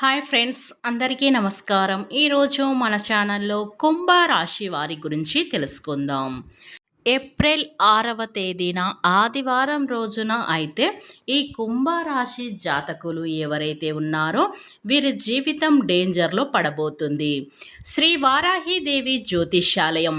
Hi friends అందరికీ నమస్కారం. ఈరోజు మన ఛానల్లో కుంభ రాశి వారి గురించి తెలుసుకుందాం. ఏప్రిల్ ఆరవ తేదీన ఆదివారం రోజున అయితే ఈ కుంభరాశి జాతకులు ఎవరైతే ఉన్నారో వీరి జీవితం డేంజర్లో పడబోతుంది. శ్రీ వారాహిదేవి జ్యోతిష్యాలయం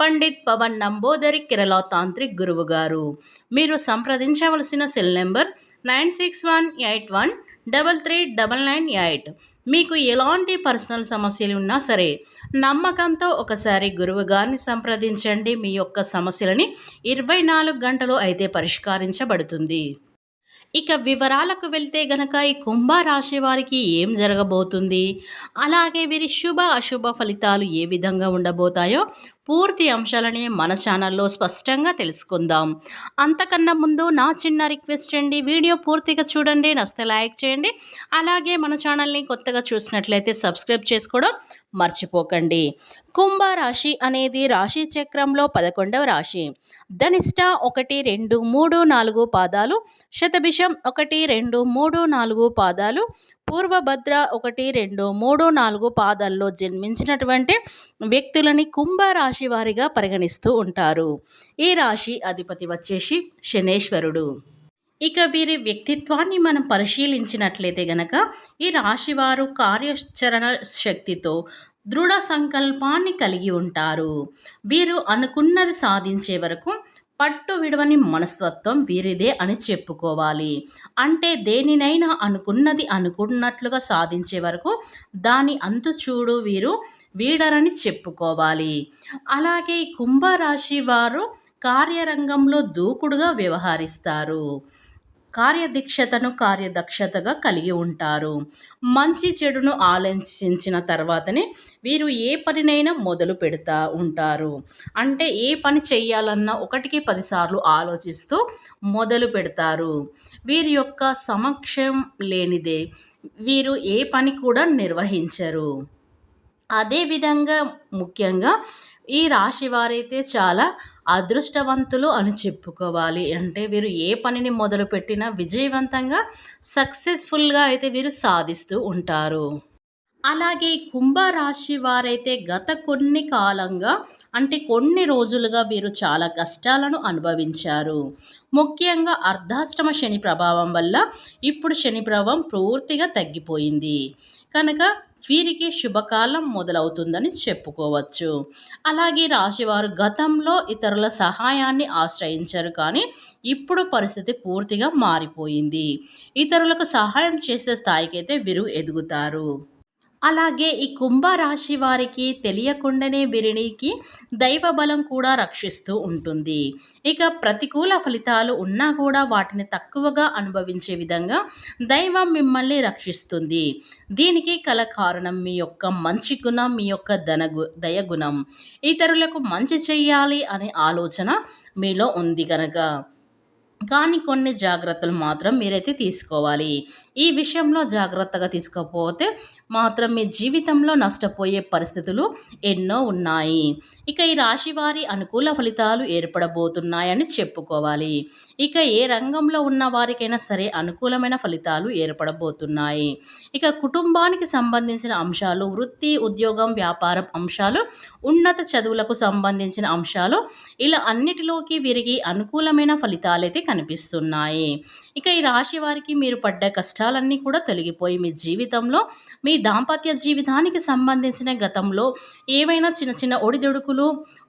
పండిత్ పవన్ నంబోదరి కేరళ తాంత్రిక్ గురువు గారు. మీరు సంప్రదించవలసిన cell number nine six one eight one double three double nine eight. మీకు ఎలాంటి పర్సనల్ సమస్యలు ఉన్నా సరే నమ్మకంతో ఒకసారి గురువు గారిని సంప్రదించండి. మీ యొక్క సమస్యలని ఇరవై నాలుగు గంటలు అయితే పరిష్కరించబడుతుంది. ఇక వివరాలకు వెళ్తే గనక ఈ కుంభరాశి వారికి ఏం జరగబోతుంది? అలాగే వీరి శుభ అశుభ ఫలితాలు ఏ విధంగా ఉండబోతాయో పూర్తి అంశాలని మన ఛానల్లో స్పష్టంగా తెలుసుకుందాం. అంతకన్నా ముందు నా చిన్న రిక్వెస్ట్ అండి వీడియో పూర్తిగా చూడండి నస్తే లైక్ చేయండి. అలాగే మన ఛానల్ని కొత్తగా చూసినట్లయితే సబ్స్క్రైబ్ చేసుకోవడం మర్చిపోకండి. కుంభ రాశి అనేది రాశి చక్రంలో పదకొండవ రాశి. ధనిష్ట ఒకటి రెండు మూడు నాలుగు పాదాలు. శతభిషం ఒకటి రెండు మూడు నాలుగు పాదాలు. పూర్వభద్ర ఒకటి రెండు మూడు నాలుగు పాదాల్లో జన్మించినటువంటి వ్యక్తులని కుంభరాశి వారిగా పరిగణిస్తూ ఉంటారు. ఈ రాశి అధిపతి వచ్చేసి శనేశ్వరుడు. ఇక వీరి వ్యక్తిత్వాన్ని మనం పరిశీలించినట్లయితే గనక ఈ రాశివారు కార్యాచరణ శక్తితో దృఢ సంకల్పాన్ని కలిగి ఉంటారు. వీరు అనుకున్నది సాధించే వరకు పట్టు విడవని మనస్తత్వం వీరిదే అని చెప్పుకోవాలి. అంటే దేనినైనా అనుకున్నది అనుకున్నట్లుగా సాధించే వరకు దాని అంతు చూడు వీరు వీడరని చెప్పుకోవాలి. అలాగే కుంభరాశి వారు కార్యరంగంలో దూకుడుగా వ్యవహరిస్తారు. కార్యదీక్షతను కార్యదక్షతగా కలిగి ఉంటారు. మంచి చెడును ఆలోచించిన తర్వాతనే వీరు ఏ పనినైనా మొదలు పెడతా ఉంటారు. అంటే ఏ పని చేయాలన్నా ఒకటికి పదిసార్లు ఆలోచిస్తూ మొదలు పెడతారు. వీరి యొక్క సమక్షం లేనిదే వీరు ఏ పని కూడా నిర్వహించరు. అదేవిధంగా ముఖ్యంగా ఈ రాశి వారైతే చాలా అదృష్టవంతులు అని చెప్పుకోవాలి. అంటే వీరు ఏ పనిని మొదలుపెట్టినా విజయవంతంగా సక్సెస్ఫుల్గా అయితే వీరు సాధిస్తూ ఉంటారు. అలాగే కుంభరాశి వారైతే గత కొన్ని కాలంగా అంటే కొన్ని రోజులుగా వీరు చాలా కష్టాలను అనుభవించారు. ముఖ్యంగా అర్ధాష్టమ శని ప్రభావం వల్ల ఇప్పుడు శని ప్రభావం పూర్తిగా తగ్గిపోయింది. కనుక వీరికి శుభకాలం మొదలవుతుందని చెప్పుకోవచ్చు. అలాగే రాశివారు గతంలో ఇతరుల సహాయాన్ని ఆశ్రయించారు కానీ ఇప్పుడు పరిస్థితి పూర్తిగా మారిపోయింది. ఇతరులకు సహాయం చేసే స్థాయికైతే వీరు ఎదుగుతారు. అలాగే ఈ కుంభరాశి వారికి తెలియకుండానే వీరికి దైవ బలం కూడా రక్షిస్తూ ఉంటుంది. ఇక ప్రతికూల ఫలితాలు ఉన్నా కూడా వాటిని తక్కువగా అనుభవించే విధంగా దైవం మిమ్మల్ని రక్షిస్తుంది. దీనికి కల కారణం మీ యొక్క మంచి గుణం మీ యొక్క ధనగు దయగుణం. ఇతరులకు మంచి చేయాలి అనే ఆలోచన మీలో ఉంది కనుక కానీ కొన్ని జాగ్రత్తలు మాత్రం మీరైతే తీసుకోవాలి. ఈ విషయంలో జాగ్రత్తగా తీసుకోకపోతే మాత్రం మీ జీవితంలో నష్టపోయే పరిస్థితులు ఎన్నో ఉన్నాయి. ఇక ఈ రాశి వారి అనుకూల ఫలితాలు ఏర్పడబోతున్నాయని చెప్పుకోవాలి. ఇక ఏ రంగంలో ఉన్న వారికైనా సరే అనుకూలమైన ఫలితాలు ఏర్పడబోతున్నాయి. ఇక కుటుంబానికి సంబంధించిన అంశాలు వృత్తి ఉద్యోగం వ్యాపారం అంశాలు ఉన్నత చదువులకు సంబంధించిన అంశాలు ఇలా అన్నిటిలోకి విరిగి అనుకూలమైన ఫలితాలైతే కనిపిస్తున్నాయి. ఇక ఈ రాశి వారికి మీరు పడ్డ కష్టాలన్నీ కూడా తొలగిపోయి మీ జీవితంలో మీ దాంపత్య జీవితానికి సంబంధించిన గతంలో ఏవైనా చిన్న చిన్న ఒడిదుడుకులు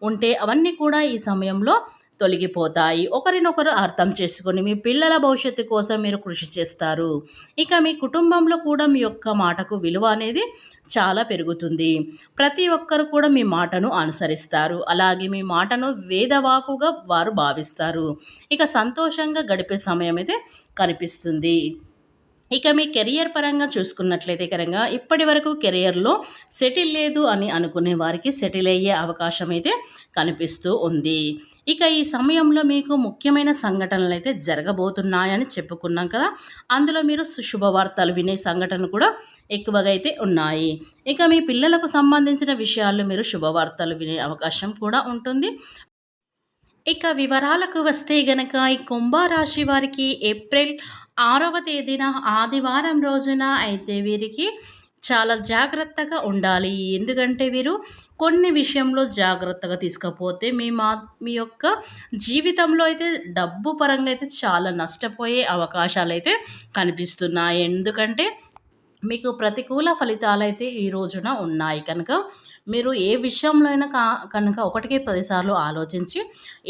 ఉంటే అవన్నీ కూడా ఈ సమయంలో తొలగిపోతాయి. ఒకరినొకరు అర్థం చేసుకొని మీ పిల్లల భవిష్యత్తు కోసం మీరు కృషి చేస్తారు. ఇక మీ కుటుంబంలో కూడా మీ యొక్క మాటకు విలువ అనేది చాలా పెరుగుతుంది. ప్రతి ఒక్కరు కూడా మీ మాటను అనుసరిస్తారు. అలాగే మీ మాటను వేదవాకుగా వారు భావిస్తారు. ఇక సంతోషంగా గడిపే సమయం అయితే కనిపిస్తుంది. ఇక మీ కెరియర్ పరంగా చూసుకున్నట్లయితే కనుక ఇప్పటి వరకు కెరియర్లో సెటిల్ లేదు అని అనుకునే వారికి సెటిల్ అయ్యే అవకాశం అయితే కనిపిస్తూ ఉంది. ఇక ఈ సమయంలో మీకు ముఖ్యమైన సంఘటనలు అయితే జరగబోతున్నాయని చెప్పుకున్నాం కదా. అందులో మీరు శుభవార్తలు వినే సంఘటనలు కూడా ఎక్కువగా అయితే ఉన్నాయి. ఇక మీ పిల్లలకు సంబంధించిన విషయాల్లో మీరు శుభవార్తలు వినే అవకాశం కూడా ఉంటుంది. ఇక వివరాలకు వస్తే గనక ఈ కుంభరాశి వారికి ఏప్రిల్ ఆరవ తేదీన ఆదివారం రోజున అయితే వీరికి చాలా జాగ్రత్తగా ఉండాలి. ఎందుకంటే వీరు కొన్ని విషయంలో జాగ్రత్తగా తీసుకపోతే మీ మా మీ యొక్క జీవితంలో అయితే డబ్బు పరంగా అయితే చాలా నష్టపోయే అవకాశాలు అయితే కనిపిస్తున్నాయి. ఎందుకంటే మీకు ప్రతికూల ఫలితాలు అయితే ఈ రోజున ఉన్నాయి. కనుక మీరు ఏ విషయంలో అయినా కా కనుక ఒకటికి పదిసార్లు ఆలోచించి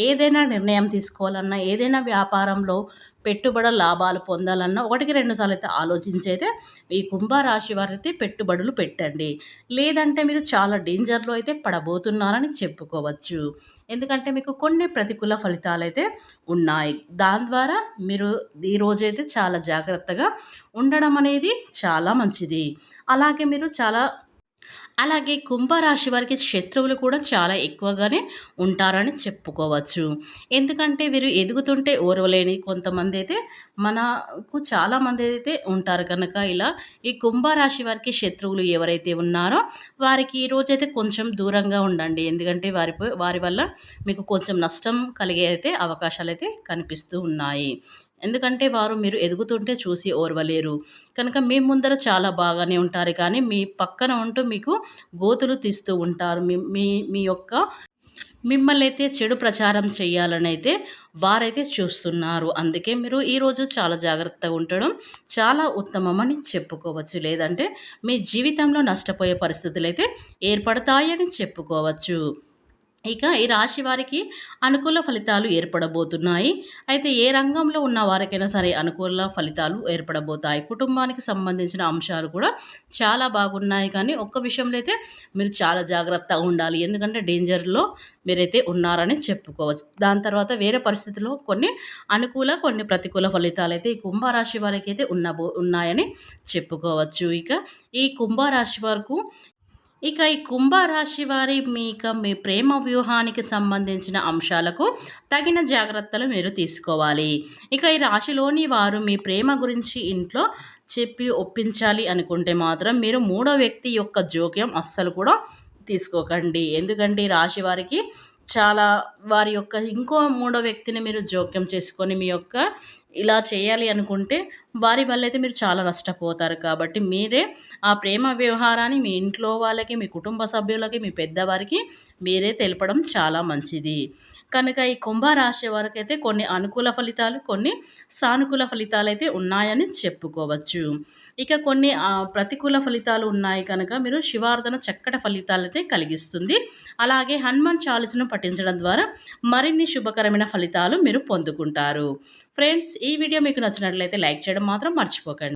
ఏదైనా నిర్ణయం తీసుకోవాలన్నా ఏదైనా వ్యాపారంలో పెట్టుబడ లాభాలు పొందాలన్నా ఒకటికి రెండు సార్లు అయితే ఆలోచించైతే ఈ కుంభరాశి వారైతే పెట్టుబడులు పెట్టండి. లేదంటే మీరు చాలా డేంజర్లో అయితే పడబోతున్నారని చెప్పుకోవచ్చు. ఎందుకంటే మీకు కొన్ని ప్రతికూల ఫలితాలు అయితే ఉన్నాయి. దాని ద్వారా మీరు ఈరోజైతే చాలా జాగ్రత్తగా ఉండడం అనేది చాలా మంచిది. అలాగే మీరు చాలా అలాగే కుంభరాశి వారికి శత్రువులు కూడా చాలా ఎక్కువగానే ఉంటారని చెప్పుకోవచ్చు. ఎందుకంటే వీరు ఎదుగుతుంటే ఓర్వలేని కొంతమంది అయితే మనకు చాలామంది అయితే ఉంటారు కనుక ఇలా ఈ కుంభరాశి వారికి శత్రువులు ఎవరైతే ఉన్నారో వారికి ఈరోజైతే కొంచెం దూరంగా ఉండండి. ఎందుకంటే వారి వారి వల్ల మీకు కొంచెం నష్టం కలిగే అయితే అవకాశాలు అయితే కనిపిస్తూ ఉన్నాయి. ఎందుకంటే వారు మీరు ఎదుగుతుంటే చూసి ఓర్వలేరు. కనుక మీ ముందర చాలా బాగానే ఉంటారు. కానీ మీ పక్కన ఉంటూ మీకు గోతులు తీస్తూ ఉంటారు. మీ మీ మీ యొక్క మిమ్మల్ని అయితే చెడు ప్రచారం చేయాలని అయితే వారైతే చూస్తున్నారు. అందుకే మీరు ఈరోజు చాలా జాగ్రత్తగా ఉండడం చాలా ఉత్తమమని చెప్పుకోవచ్చు. లేదంటే మీ జీవితంలో నష్టపోయే పరిస్థితులు అయితే ఏర్పడతాయని చెప్పుకోవచ్చు. ఇక ఈ రాశి వారికి అనుకూల ఫలితాలు ఏర్పడబోతున్నాయి. అయితే ఏ రంగంలో ఉన్న వారికైనా సరే అనుకూల ఫలితాలు ఏర్పడబోతాయి. కుటుంబానికి సంబంధించిన అంశాలు కూడా చాలా బాగున్నాయి. కానీ ఒక్క విషయంలో అయితే మీరు చాలా జాగ్రత్తగా ఉండాలి. ఎందుకంటే డేంజర్లో మీరైతే ఉన్నారని చెప్పుకోవచ్చు. దాని తర్వాత వేరే పరిస్థితుల్లో కొన్ని అనుకూల కొన్ని ప్రతికూల ఫలితాలు అయితే ఈ కుంభరాశి వారికి అయితే ఉన్నబో ఉన్నాయని చెప్పుకోవచ్చు. ఇక ఈ కుంభరాశి వరకు ఇక ఈ కుంభరాశి వారి మీక మీ ప్రేమ వ్యూహానికి సంబంధించిన అంశాలకు తగిన జాగ్రత్తలు మీరు తీసుకోవాలి. ఇక ఈ రాశిలోని వారు మీ ప్రేమ గురించి ఇంట్లో చెప్పి ఒప్పించాలి అనుకుంటే మాత్రం మీరు మూడో వ్యక్తి యొక్క జోక్యం అస్సలు కూడా తీసుకోకండి. ఎందుకంటే ఈ రాశి వారికి చాలా వారి యొక్క ఇంకో మూడో వ్యక్తిని మీరు జోక్యం చేసుకొని మీ యొక్క ఇలా చేయాలి అనుకుంటే వారి వల్ల అయితే మీరు చాలా నష్టపోతారు. కాబట్టి మీరే ఆ ప్రేమ వ్యవహారాన్ని మీ ఇంట్లో వాళ్ళకి మీ కుటుంబ సభ్యులకి మీ పెద్దవారికి మీరే తెలపడం చాలా మంచిది. కనుక ఈ కుంభరాశి వరకు అయితే కొన్ని అనుకూల ఫలితాలు కొన్ని సానుకూల ఫలితాలు అయితే ఉన్నాయని చెప్పుకోవచ్చు. ఇక కొన్ని ప్రతికూల ఫలితాలు ఉన్నాయి కనుక మీరు శివార్ధన చక్కటి ఫలితాలు అయితే కలిగిస్తుంది. అలాగే హనుమాన్ చాలీసను పఠించడం ద్వారా మరిన్ని శుభకరమైన ఫలితాలు మీరు పొందుకుంటారు. ఫ్రెండ్స్ ఈ వీడియో మీకు నచ్చినట్లయితే లైక్ చేయడం మాత్రం మర్చిపోకండి.